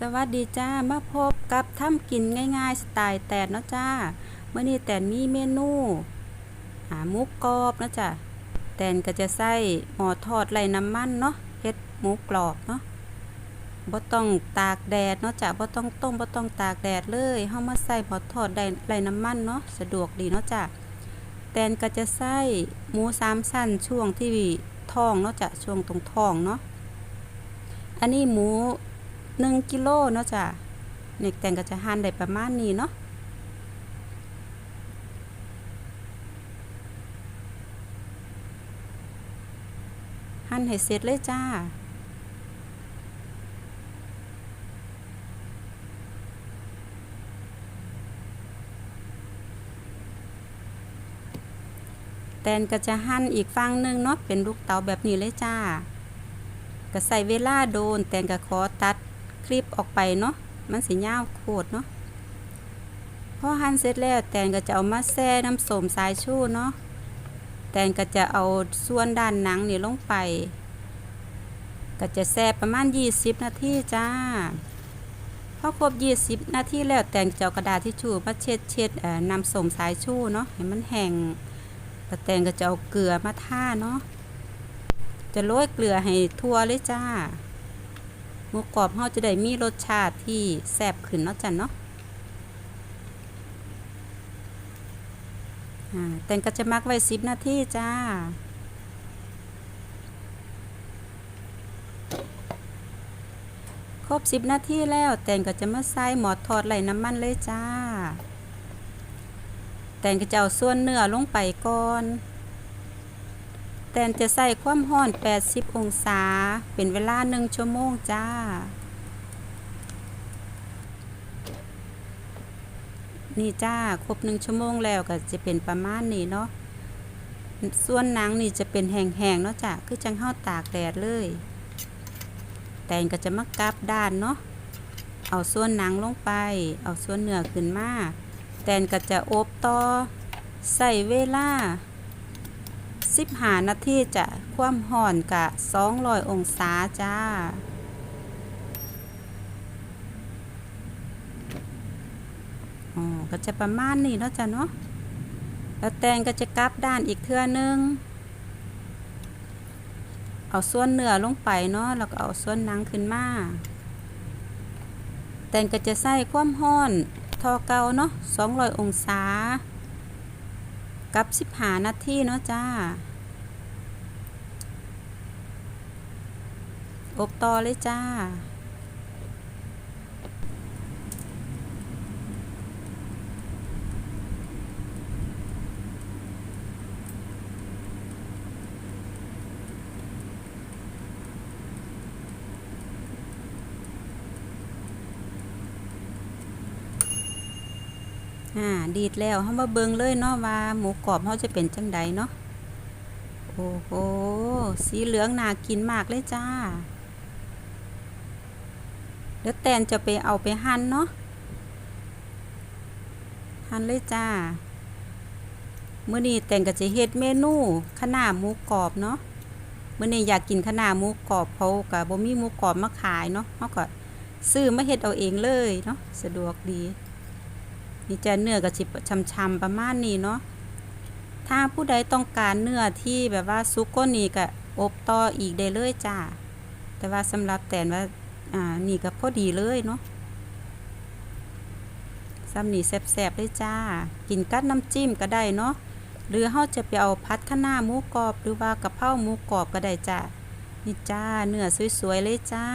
สวัสดีจ้ามาพบกับทำกินง่ายๆสไตล์แตนเนาะจ้าเมื่อนี้แตนมีเมนู หาหมูกรอบเนาะจ้าแตนก็จะใส่หม้อทอดไร้น้ำมันเนาะเฮ็ดหมูกรอบเนาะบ่ต้องตากแดดเนาะจ้าบ่ต้องต้มบ่ต้องตากแดดเลยเฮามาใส่หม้อทอดได้ไร้น้ำมันเนาะสะดวกดีเนาะจ้าแตนก็จะใส่หมูสามชั้นช่วงที่ท้องเนาะจ้ะช่วงตรงท้องเนาะอันนี้หมู หนึ่งกิโลเนาะจ้ะนี่แต่งก็จะหั่นได้ประมาณนี้เนาะหั่นให้เสร็จเลยจ้าแตนก็จะหั่นอีกฝั่งหนึ่งเนาะเป็นลูกเต๋าแบบนี้เลยจ้า ก็ใส่เวลาโดนแตนก็ขอตัด คลิปออกไปเนาะมันสิยาวโคตรเนาะพอหั่นเสร็จแล้วแตนก็จะเอามาแช่น้ำส้มสายชูเนาะแตนก็จะเอาส่วนด้านหนังนี่ลงไป ก็จะแช่ประมาณ 20 นาทีจ้าพอครบ 20 นาทีแล้วแตนจะเอากระดาษทิชชู่มาเช็ดเช็ดเอ่อน้ำส้มสายชูเนาะให้มันแห้งแล้วแตนก็จะเอาเกลือมาท่าเนาะจะโรยเกลือให้ทั่วเลยจ้า มูกรอบเฮาจะได้มีรสชาติที่แซ่บขึ้นเนาะจ้ะเนาะแต่งก็จะมักไว้สิบนาทีจ้าครบสิบนาทีแล้ว แต่งก็จะมาใส่หมอดทอดไหลน้ำมันเลยจ้า แต่งก็จะเอาส่วนเนื้อลงไปก่อน แตนจะใส่ความร้อน 80 องศา เป็นเวลา 1 ชั่วโมงจ้า นี่จ้า ครบ 1 ชั่วโมงแล้วก็จะเป็นประมาณนี้เนาะ ส่วนหนังนี่จะเป็นแห้งๆเนาะจ้ะ คือจังเฮาตากแดดเลย แตนก็จะมากลับด้านเนาะ เอาส่วนหนังลงไป เอาส่วนเนื้อขึ้นมา แตนก็จะอบต่อ ใส่เวลา สิบหานาทีจะความห่อนกะสองร้อยองศาจ้าอ๋อก็จะประมาณนี้เนาะจ้ะเนาะแล้วแตงก็จะกลับด้านอีกเทื่อนึง เอาส่วนเนื้อลงไปเนาะแล้วก็เอาส่วนหนังขึ้นมาแตงก็จะใส่ความห้อนทอเกาเนาะสองร้อยองศา กับสิบหานาทีเนาะจ้า อบต่อเลยจ้า อ่าดีดแล้วเฮามาเบิ่งเลยเนาะว่าหมูกรอบเฮาจะเป็นจังใดเนาะโอ้โหสีเหลืองน่ากินมากเลยจ้าเดี๋ยวแตนจะไปเอาไปหั่นเนาะหั่นเลยจ้ามื้อนี้แตนก็จะเฮ็ดเมนูคน้าหมูกรอบเนาะมื้อนี้อยากกินคนาหมูกรอบเพราก็บ่มีหมูกรอบมาขายเนาะเฮาก็ซื้อมาเฮ็ดเอาเองเลยเนาะสะดวกดี นี่จะเนื้อก็สิบช้ำๆประมาณนี้เนาะถ้าผู้ใดต้องการเนื้อที่แบบว่าซุกก้นนี่ก็อบต่ออีกได้เลยจ้าแต่ว่าสำหรับแต่นว่าอ่านี่ก็พอดีเลยเนาะซ้ำนี่แซ่บๆเลยจ้า กินกัดน้ำจิ้มก็ได้เนาะหรือเฮาจะไปเอาพัดคะน้าหมูกรอบหรือว่ากะเพราหมูกรอบก็ได้จ้านี่จ้าเนื้อสวยๆเลยจ้า